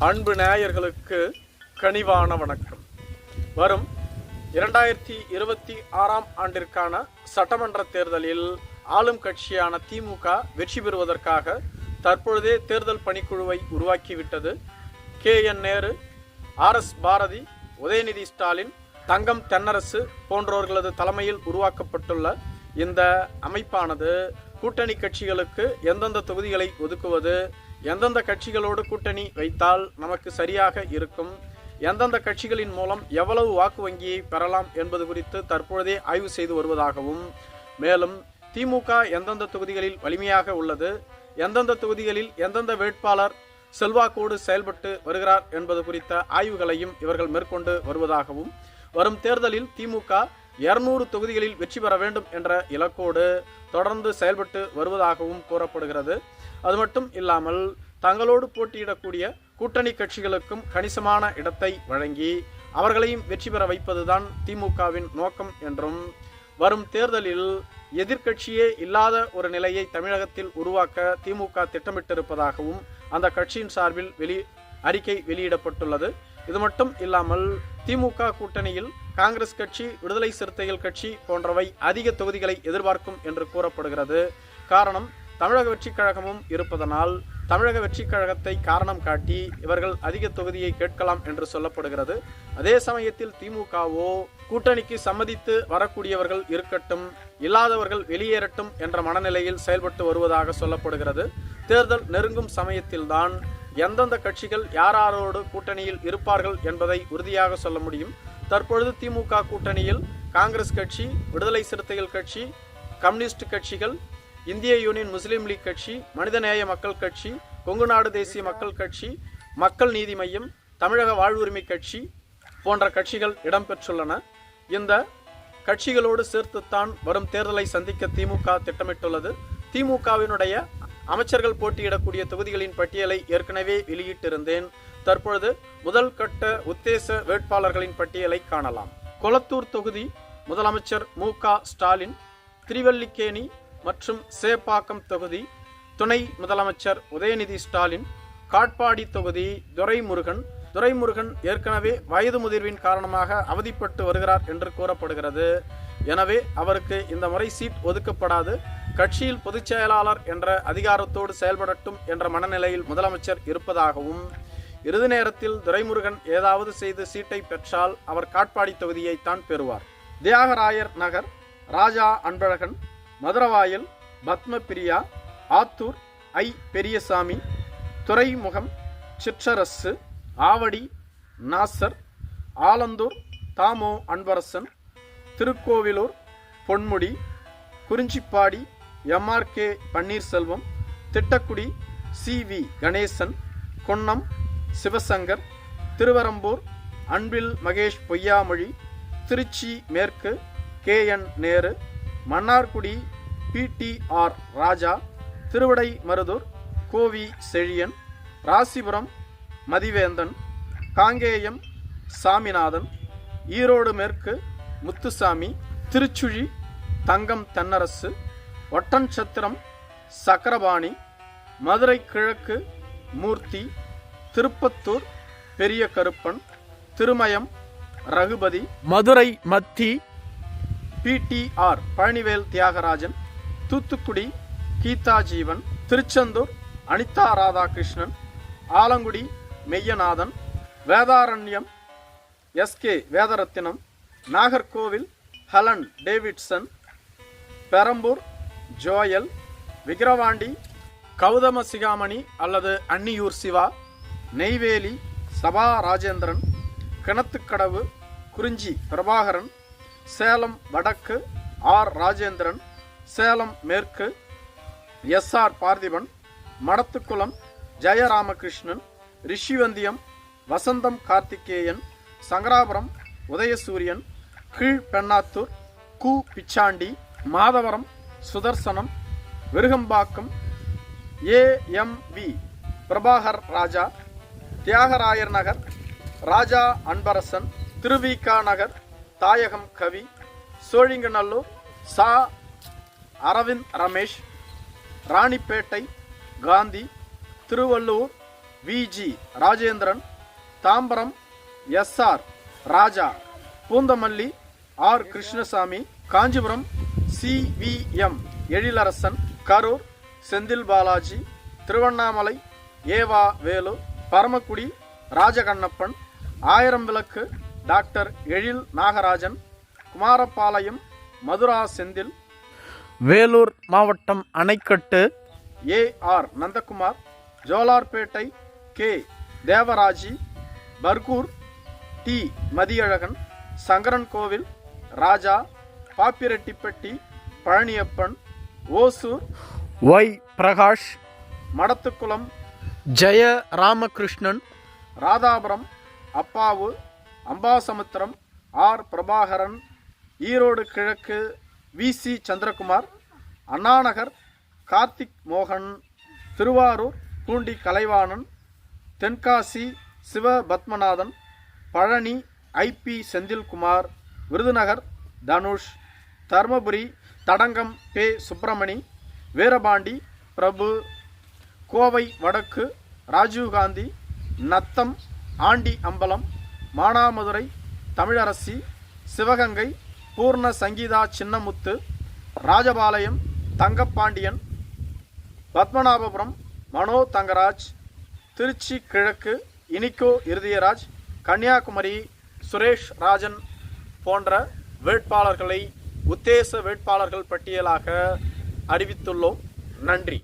அன்பு நேயர்களுக்கு கனிவான வணக்கம். வரும் இரண்டாயிரத்தி இருபத்தி ஆறாம் ஆண்டிற்கான சட்டமன்ற தேர்தலில் ஆளும் கட்சியான திமுக வெற்றி பெறுவதற்காக தற்பொழுதே தேர்தல் பணிக்குழுவை உருவாக்கிவிட்டது. K. N. Nehru R. S. Bharathi Udhayanidhi Stalin Thangam Thennarasu போன்றவர்களது தலைமையில் உருவாக்கப்பட்டுள்ள இந்த அமைப்பானது கூட்டணி கட்சிகளுக்கு எந்தெந்த தொகுதிகளை ஒதுக்குவது எந்தெந்த கட்சிகளோடு கூட்டணி வைத்தால் நமக்கு சரியாக இருக்கும்? எந்தெந்த கட்சிகளின் மூலம் எவ்வளவு வாக்கு வங்கியை பெறலாம் என்பது குறித்து தற்பொழுதே ஆய்வு செய்து வருவதாகவும் மேலும் திமுக எந்தெந்த தொகுதிகளில் வலிமையாக உள்ளது? எந்தெந்த தொகுதிகளில் எந்தெந்த வேட்பாளர் செல்வாக்கோடு செயல்பட்டு வருகிறார் என்பது குறித்த ஆய்வுகளையும் இவர்கள் மேற்கொண்டு வருவதாகவும் வரும் தேர்தலில் திமுக இருநூறு தொகுதிகளில் வெற்றி பெற வேண்டும் என்ற இலக்கோடு தொடர்ந்து செயல்பட்டு வருவதாகவும் கூறப்படுகிறது. அது மட்டும் இல்லாமல் தங்களோடு போட்டியிடக்கூடிய கூட்டணி கட்சிகளுக்கும் கணிசமான இடத்தை வழங்கி அவர்களையும் வெற்றி பெற வைப்பதுதான் திமுகவின் நோக்கம் என்றும் வரும் தேர்தலில் எதிர்க்கட்சியே இல்லாத ஒரு நிலையை தமிழகத்தில் உருவாக்க திமுக திட்டமிட்டிருப்பதாகவும் அந்த கட்சியின் சார்பில் வெளி அறிக்கை வெளியிடப்பட்டுள்ளது. இது மட்டும் இல்லாமல் திமுக கூட்டணியில் காங்கிரஸ் கட்சி விடுதலை சிறுத்தைகள் கட்சி போன்றவை அதிக தொகுதிகளை எதிர்பார்க்கும் என்று கூறப்படுகிறது. காரணம் தமிழக வெற்றிக் கழகமும் இருப்பதனால் தமிழக வெற்றிக் கழகத்தை காரணம் காட்டி இவர்கள் அதிக தொகுதியை கேட்கலாம் என்று சொல்லப்படுகிறது. அதே சமயத்தில் திமுகவோ கூட்டணிக்கு சம்மதித்து வரக்கூடியவர்கள் இருக்கட்டும் இல்லாதவர்கள் வெளியேறட்டும் என்ற மனநிலையில் செயல்பட்டு வருவதாக சொல்லப்படுகிறது. தேர்தல் நெருங்கும் சமயத்தில்தான் எந்தெந்த கட்சிகள் யாராரோடு கூட்டணியில் இருப்பார்கள் என்பதை உறுதியாக சொல்ல முடியும். தற்பொழுது திமுக கூட்டணியில் காங்கிரஸ் கட்சி விடுதலை சிறுத்தைகள் கட்சி கம்யூனிஸ்ட் கட்சிகள் இந்திய யூனியன் முஸ்லீம் லீக் கட்சி மனிதநேய மக்கள் கட்சி கொங்கு நாடு தேசிய மக்கள் கட்சி மக்கள் நீதி மையம் தமிழக வாழ்வுரிமை கட்சி போன்ற கட்சிகள் இடம்பெற்றுள்ளன. இந்த கட்சிகளோடு சேர்த்துத்தான் வரும் தேர்தலை சந்திக்க திமுக திட்டமிட்டுள்ளது. திமுகவினுடைய அமைச்சர்கள் போட்டியிடக்கூடிய தொகுதிகளின் பட்டியலை ஏற்கனவே வெளியிட்டிருந்தேன். தற்பொழுது முதல் கட்ட உத்தேச வேட்பாளர்களின் பட்டியலை காணலாம். கொளத்தூர் தொகுதி முதலமைச்சர் மு ஸ்டாலின் திருவல்லிக்கேணி மற்றும் சேப்பாக்கம் தொகுதி துணை முதலமைச்சர் உதயநிதி ஸ்டாலின் காட்பாடி தொகுதி துரைமுருகன். துரைமுருகன் ஏற்கனவே வயது முதிர்வின் காரணமாக அவதிப்பட்டு வருகிறார் என்று கூறப்படுகிறது. எனவே அவருக்கு இந்த முறை சீட் ஒதுக்கப்படாது. கட்சியில் பொதுச் செயலாளர் என்ற அதிகாரத்தோடு செயல்படட்டும் என்ற மனநிலையில் முதலமைச்சர் இருப்பதாகவும் இறுதி நேரத்தில் துரைமுருகன் ஏதாவது செய்து சீட்டை பெற்றால் அவர் காட்பாடி தொகுதியைத்தான் பெறுவார். தியாகராயர் நகர் ராஜா Anbazhagan Maduravoyal Padmapriya Attur I. Periyasamy Thuraimugam Chitrarasu Avadi Nasar Alandur Thamo Anbarasan Tirukkoyilur Ponmudi Kurinjipadi MRK Panneerselvam Tittakudi C V Ganesan Konnam Sivasankar Thiruverumbur Anbil Mahesh Poyyamozhi Tiruchi மேற்கு K N Nehru Mannargudi PTR Raja Thiruvidai Marudur Kovi Chezhiyan Rasipuram Mathiventhan Kangeyam Saminathan Erode மேற்கு முத்துசாமி திருச்சுழி தங்கம் தென்னரசு ஒட்டன்சத்திரம் சக்கரபாணி மதுரை கிழக்கு மூர்த்தி திருப்பத்தூர் பெரிய கருப்பன் திருமயம் ரகுபதி மதுரை மத்தி PTR Palanivel Thiagarajan Thoothukudi Geetha Jeevan Tiruchendur Anitha Radhakrishnan Alangudi Meyyanathan Vedaranyam SK Vedarathinam Nagercoil ஹலன் Davidson Perambur Joel Vikravandi Gowtham Sigamani அல்லது அன்னியூர் சிவா நெய்வேலி சபா ராஜேந்திரன் கிணத்துக்கடவு குறிஞ்சி பிரபாகரன் சேலம் வடக்கு R Rajendran Salem மேற்கு S R Parthiban Madathukulam Jayaramakrishnan Rishivandiyam Vasantham Karthikeyan Sankarapuram Udhayasuriyan Keezh Pennathur Ku Pichandi Madhavaram Sudharsanam Virugambakkam AMV Prabhakar Raja Thiyagarayar Nagar Raja Anbarasan Thiruvika Nagar Thayagam Kavi Sholinganallur Sa. Aravind Ramesh Ranipet Gandhi Tiruvallur Viji Rajendran Tambaram SR Raja Poonamallee R. Krishnasamy Kanchipuram CVM Ezhilarasan Karur Senthil Balaji Tiruvannamalai ஏவா வேலு பரமக்குடி ராஜகண்ணப்பன் ஆயிரம் Vilakku doctor Ezhil Nagarajan Kumarapalayam Madhura Senthil Vellore மாவட்டம் Anaikattu A R Nandakumar Jolarpet K Devaraji Bargur D Mathiyazhagan Sankaran Kovil Raja Pappireddipatti Palaniappan Hosur Y Prakash Madathukulam Jaya Ramakrishnan Radhapuram Appavu Ambasamudram R Prabhakaran Erode கிழக்கு V C Chandrakumar Anna Nagar Karthik மோகன் Thiruvarur Poondi Kalaivanan Tenkasi Siva Padmanathan Palani IP Senthilkumar Virudhunagar Dhanush Dharmapuri Thadangam பே சுப்பிரமணி வீரபாண்டி பிரபு கோவை வடக்கு ராஜீவ்காந்தி நத்தம் ஆண்டி அம்பலம் மானாமதுரை தமிழரசி சிவகங்கை பூர்ண சங்கீதா சின்னமுத்து ராஜபாளையம் தங்கப்பாண்டியன் பத்மநாபபுரம் மனோ தங்கராஜ் திருச்சி கிழக்கு இனிக்கோ இருதயராஜ் கன்னியாகுமரி சுரேஷ் ராஜன் போன்ற வேட்பாளர்களை உத்தேச வேட்பாளர்கள் பட்டியலாக அறிவித்துள்ளோம். நன்றி.